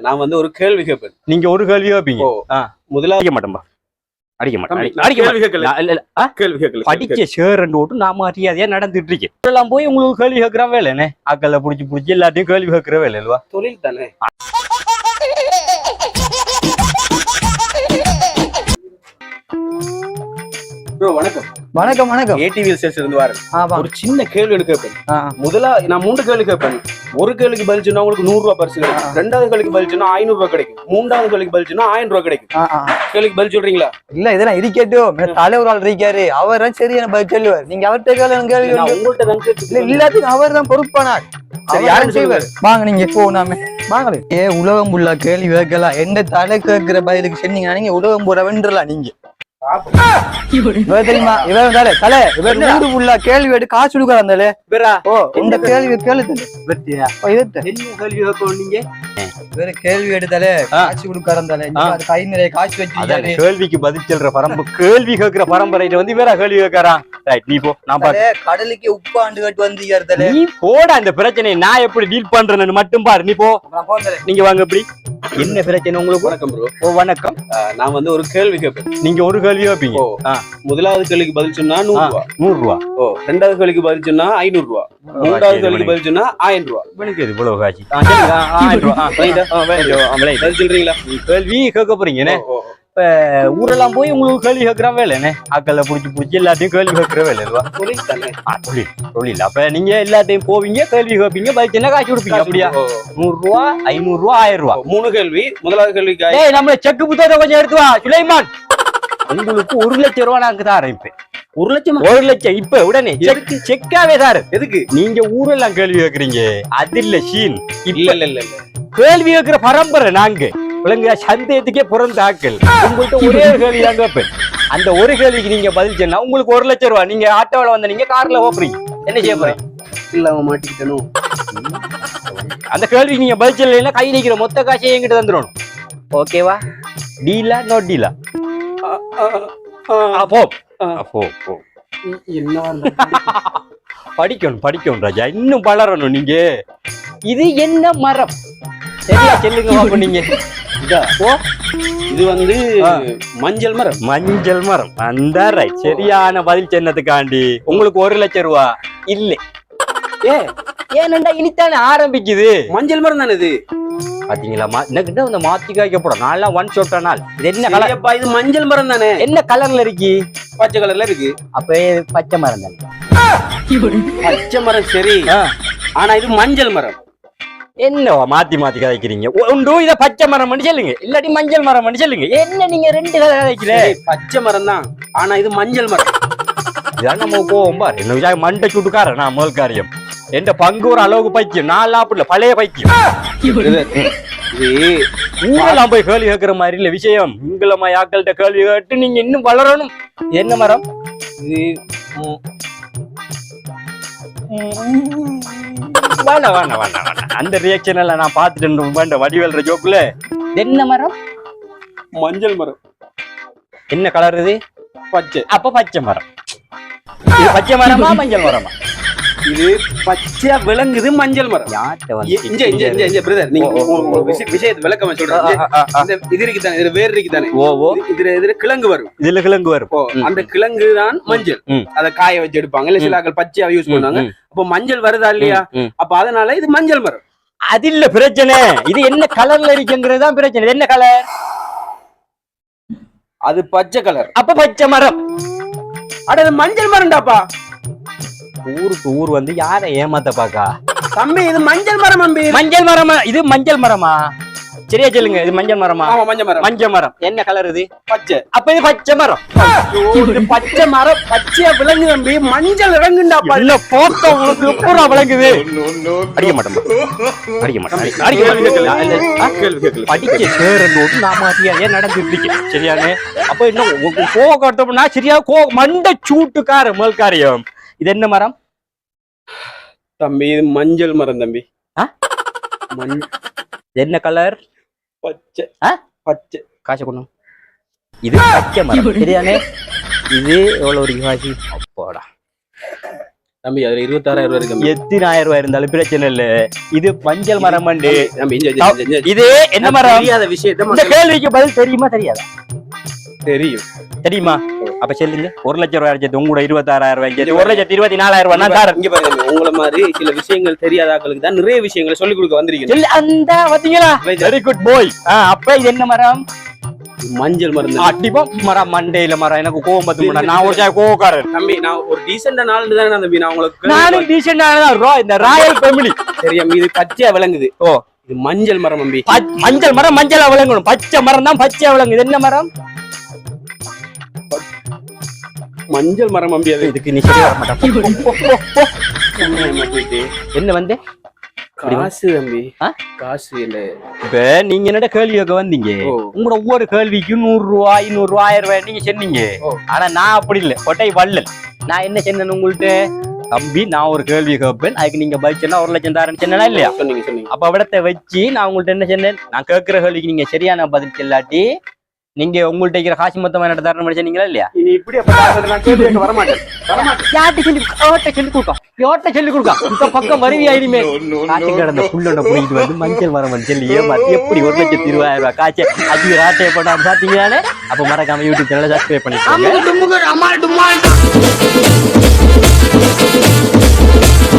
நான் வந்து ஒரு கேள்வி கேட்பேன் நீங்க ஒரு கேள்வி கேட்பீங்க. முதலாவது அடிக்க மாட்டேன்பா. அடிக்க மாட்டேன். அடிக்க கேள்வி மாட்டேன்? கேள்வி கேட்கல படிச்ச சேர் ரெண்டு ஓட்டு நான் மரியாதையா நடந்துட்டு இருக்கேன் எல்லாம் போய் உங்களுக்கு கேள்வி கேட்கிற வேலைண்ணே அக்கல்ல புடிச்சு புடிச்சு எல்லாத்தையும் கேள்வி கேட்கிற வேலை இல்லவா? தொழில் தானே? வணக்கம். வணக்கம் வணக்கம். ஏடிவி சேல்ஸ் இருந்து வரேன் ஆ வா. ஒரு சின்ன கேள்வி எடுக்க கேட்பேன் முதலா நான் மூன்று கேள்வி கேட்பேன். ஒரு கேள்விக்கு பதில் சொன்னா உங்களுக்கு நூறு ரூபாய் பரிசு கிடைக்கும். ரெண்டாவது கேள்விக்கு பதில் சொன்னா ஐநூறு ரூபாய் கிடைக்கும். மூன்றாவது கேள்விக்கு பதில் சொன்னா ஆயிரம் ரூபாய் கிடைக்கும். கேள்விக்கு பதில் சொல்றீங்களா? இல்ல இதெல்லாம் இருக்கட்டும் தலைவர் ஆள் இருக்காரு. அவர் தான் சரியான பதில் சொல்லுவார். நீங்க அவர்கிட்ட கேளு எனக்கு கேள்வி. உங்கள்ட்ட தான் இல்ல எல்லாத்துக்கும் அவர் தான் பொறுப்பானார். சரி, தான் செய்வார். வாங்க நீங்க போ நாம வாங்களே. ஏ உலகம் புள்ள கேள்வி கேட்கலாம். எந்த தலை கேட்கிற பதிலுக்கு சொன்னீங்கன்னா நீங்க உலகம் பூரா வென்றலாம் நீங்க. தெரியுமா? தலை. இவர் புள்ள கேள்வி எடுத்து காசு கொடுக்குறான் தலை பேரா ஓ இந்த கேள்வி கேள்வி? வேற கேள்வி எடுத்தாலே. காசு கொடுக்காரன் தலை ஆ. அது கை நிறைய காசு வச்சு கேள்விக்கு பதில் சொல்ற பரம்பு கேள்வி கேட்கிற பரம்பரையில வந்து வேற கேள்வி கேட்கறான் ரைட் நீ போ நான் தலை, கடலுக்கு உப்பு ஆண்டு கட்டு தலை. நீ போட அந்த பிரச்சனையை. நான் எப்படி டீல் பண்றேன்னு மட்டும் பாரு. நீ போ. நீங்க வாங்க எப்படி என்ன பிரச்சனை உங்களுக்கு? வணக்கம் ப்ரோ ஓ வணக்கம். நான் வந்து ஒரு கேள்வி கேட்பேன் நீங்க ஒரு கேள்வி கேட்பீங்க. முதலாவது கேள்விக்கு பதில் சொன்னா நூறு ரூபா நூறு ரூபா ஓ ரெண்டாவது கேள்விக்கு பதில் சொன்னா ஐநூறு ரூபா மூன்றாவது கேள்விக்கு பதில் சொன்னா ஆயிரம் ரூபா இவனுக்கு இது இவ்வளவு காட்சி ஆயிரம் ரூபா. சொல்றீங்களா? நீ கேள்வி கேட்க போறீங்கண்ணே ஓ. ஊரெல்லாம் போய் உங்களுக்கு கேள்வி கேட்கிற வேலைண்ணே அக்கல்ல புடிச்சு புடிச்சு எல்லாத்தையும் கேள்வி கேட்கிற வேலை இல்லவா தொழில் தொழில். அப்ப நீங்க எல்லாத்தையும் போவீங்க கேள்வி கேட்பீங்க பதில் என்ன காட்சி கொடுப்பீங்க? அப்படியா? ஓ, நூறு ரூபா ஐநூறு ரூபா ஆயிரம் ரூபா. மூணு கேள்வி முதலாவது கேள்விக்கு ஆயிரம். டேய் நம்மள செக்கு புத்தகத்தை கொஞ்சம் எடுத்து வா சுலைமான். உங்களுக்கு ஒரு லட்சம் ரூபா நான் தான் ஆரம்பிப்பேன் ஒரு லட்சமா? ஒரு லட்சம் இப்ப உடனே. செக் செக்காவே தாரு. எதுக்கு? நீங்க ஊரெல்லாம் கேள்வி கேக்குறீங்க அது இல்ல ஷீன். இல்ல இல்ல இல்ல இல்ல. கேள்வி கேட்கிற பரம்பரை நாங்க. விளங்க சந்தேகத்துக்கே பிறந்த ஆக்கள். உங்கள்கிட்ட ஒரே கேள்வி தான் கேட்பேன். அந்த ஒரு கேள்விக்கு நீங்க பதில் சொன்னா உங்களுக்கு ஒரு லட்சம் ரூபா நீங்க ஆட்டோவில் வந்த நீங்க கார்ல ஓப்புறீங்க என்ன செய்ய போறீங்க? இல்லாம மாட்டிக்கிட்டனும் அந்த கேள்விக்கு நீங்க பதில் சொல்லலைன்னா கை நிக்கிற மொத்த காசையும் என்கிட்ட தந்துடணும் ஓகேவா? டீலா நோ டீலா போ. ஆ. ஆ, போ படிக்கணும் படிக்கணும் ராஜா. இன்னும் வளரணும் நீங்க. இது என்ன மரம்? சரியா சொல்லுங்க நீங்க. இதா? வந்து. மஞ்சள் மரம். மஞ்சள் மரம். அந்த சரியான பதில் சொன்னதுக்காண்டி. உங்களுக்கு ஒரு லட்சம் ரூபா. இல்ல. ஏ. ஏனண்டா இனித்தானே ஆரம்பிக்குது. மஞ்சள் மரம் தானே இது? பாத்தீங்களா? மா- எனக்கிட்ட இந்த மாத்தி காய்க்கப்படும் நான்லாம் ஒன் ஷோட்டா நாள். இது என்ன கலர் இது மஞ்சள் மரம் தானே? என்ன கலர்ல இருக்கு? பச்சை கலர்ல இருக்கு. அப்ப பச்சை மரம் தானே. பச்சை மரம் சரி. ஆனா இது மஞ்சள் மரம். என்ன மாத்தி மாத்தி கதைக்கிறீங்க? உண்டு இத பச்சை மரம் பண்ணி சொல்லுங்க. இல்லாட்டி மஞ்சள் மரம் பண்ணி சொல்லுங்க. என்ன நீங்க ரெண்டு கதை கதைக்கல சரி, பச்சை மரம் தான். ஆனா இது மஞ்சள் மரம். இதான் நம்ம கோவம் பாரு. என்ன மண்டை சுட்டுக்கார நான் முதல் காரியம். எந்த பங்கு ஒரு அளவுக்கு பைத்தியம். நான் அப்படி பழைய இது ஊரெல்லாம் போய் கேள்வி கேட்கிற மாதிரி இல்ல விஷயம். உங்களமா யாக்கள்கிட்ட கேள்வி கேட்டு நீங்க இன்னும் வளரணும். என்ன மரம்? இது வேணாம் வேணாம் வேணாம் வேணாம் அந்த ரியாக்ஷன் எல்லாம் நான் பார்த்துட்டு வேண்டாம் வடிவேல்ற ஜோக்குல என்ன மரம்? மஞ்சள் மரம். என்ன கலர் இது? பச்சை. அப்ப பச்சை மரம். பச்சை மரமா மஞ்சள் மரமா? இது பச்சையா விளங்குது மஞ்சள் மரம். இங்க இங்க இங்க இங்க பிரதர் நீங்க விஷயத்தை விளக்கமா சொல்றேன். இது இருக்கு தானே இதுல வேர் இருக்கு தானே ஓ. ஓ இதுல இதுல கிழங்கு வரும். இதுல கிழங்கு வரும். அந்த கிழங்கு தான் மஞ்சள். அத காய வச்சு எடுப்பாங்க. இல்ல சில ஆட்கள் பச்சையா யூஸ் பண்ணுவாங்க. அப்போ மஞ்சள் வருதா இல்லையா. அப்ப அதனால இது மஞ்சள் மரம். அது இல்ல பிரச்சனை. இது என்ன கலர்ல இருக்குங்கிறது தான் பிரச்சனை. என்ன கலர் அது பச்சை கலர் அப்ப பச்சை மரம். அட மஞ்சள் மரம்டாப்பா. ஊருக்கு ஊர் வந்து யாரை ஏமாத்த பாக்கா? தம்பி இது மஞ்சள் மரம் அம்பி மஞ்சள் மரமா? இது மஞ்சள் மரமா? சரியா சொல்லுங்க இது மஞ்சள் மரமா? ஆமா மஞ்சள் மரம். மஞ்சள் மரம். என்ன கலர் இது? பச்சை. அப்ப இது பச்சை மரம். இது பச்சை மரம் பச்சையா விளங்கு தம்பி. மஞ்சள் இறங்குண்டாப்பா என்ன போட்டோ உங்களுக்கு பூரா விளங்குது? அடிக்க மாட்டோம் அடிக்க மாட்டோம் அடிக்க- இல்ல, கேட்கல. படிக்க சேரணும் நான் மரியாதையா நடந்துட்டு இருக்கேன் சரியானே? அப்ப என்ன கோகட்டோம்னா சரியா கோ மண்டை சூட்டுக்கார மேல்காரியம். இது என்ன மரம்? தம்பி இது மஞ்சள் மரம் தம்பி. என்ன கலர் பச்சை? பச்சை. காசு கொண்டு. இது பச்சை மரம். சரியானே இது எவ்வளவு ஒரு காசு அப்போடா. தம்பி அதுல இருபத்தாறாயிரம் ரூபாய் இருக்கு. எத்தனாயிரம் ரூபாய் இருந்தாலும் பிரச்சனை இல்ல. இது மஞ்சள் மரம். இது என்ன மரம்? தெரியாத விஷயத்த கேள்விக்கு பதில் தெரியுமா தெரியாதா? தெரியும். தெரியுமா? அப்ப சொல்லுங்க. ஒரு லட்சம் ரூபாய் அடிச்சது உங்களோட இருபத்தாறாயிரம் ரூபாய் ஒரு லட்சத்தி இருபத்தி நாலாயிரம் ரூபாய் தரேன். இங்க பாருங்க. உங்களை மாதிரி சில விஷயங்கள் தெரியாத தான் நிறைய விஷயங்களை சொல்லிக் கொடுக்க வந்திருக்கீங்க. அந்த பாத்தீங்களா? வெரி குட் போய் அப்ப இது என்ன மரம்? மஞ்சள் மருந்து. அடிப்பா மரம் மண்டையில மரம். எனக்கு கோவம் பத்து நான் ஒரு சாய் கோவக்காரன். தம்பி நான் ஒரு டீசென்ட் நாள் தானே தம்பி நான் உங்களுக்கு நானும் டீசென்டானதான் ரா இந்த ராயல் ஃபேமிலி தெரியும் இது பச்சையா விளங்குது. ஓ. இது மஞ்சள் மரம் தம்பி. மஞ்சள் மரம் மஞ்சளா விளங்கணும். பச்சை மரம் தான் பச்சையா விளங்கு இது என்ன மரம்? மஞ்சள் மரம் தம்பி அது இதுக்கு நீ சரியா வர மாட்டா. என்ன வந்து? காசு தம்பி? காசு இல்ல. இப்ப நீங்க என்னடா கேள்வி கேட்க வந்தீங்க. உங்களோட ஒவ்வொரு கேள்விக்கும் நூறு ரூபாய் ஐநூறு ரூபாய் ஆயிரம் ரூபாய் நீங்க சொன்னீங்க. ஆனா நான் அப்படி இல்ல. கொட்டை வள்ளல். நான் என்ன சொன்னேன் உங்கள்ட்ட? தம்பி நான் ஒரு கேள்வி கேட்பேன் அதுக்கு நீங்க பதில் சொன்னா ஒரு லட்சம் தரேன் சொன்னா இல்லையா? அப்ப விடத்தை வச்சு நான் உங்கள்ட்ட என்ன சொன்னேன்? நான் கேட்கிற கேள்விக்கு நீங்க சரியான பதில் சொல்லாட்டி நீங்க உங்கள்ட்ட இருக்கிற காசு மொத்தமா என்ன தரணும் சொன்னீங்களா இல்லையா? இனி இப்படி வர மாட்டேன் சொல்லி சொல்லி கொடுக்கா? யார்கிட்ட சொல்லி கொடுக்கா? இந்த பக்கம் வருவியா இனிமே? காய்ச்சி கிடந்த புல்லோட புடிக்கிட்டு வந்து மஞ்சள் மரம் சொல்லி ஏமாத்தி. எப்படி ஒரு லட்சத்தி இருபதாயிரம் ரூபாய் காய்ச்சி அதிக ராட்டையை போட்டான்னு பாத்தீங்களானே அப்ப மறக்காம யூடியூப் சேனலை சப்ஸ்கிரைப் பண்ணிக்கோங்க.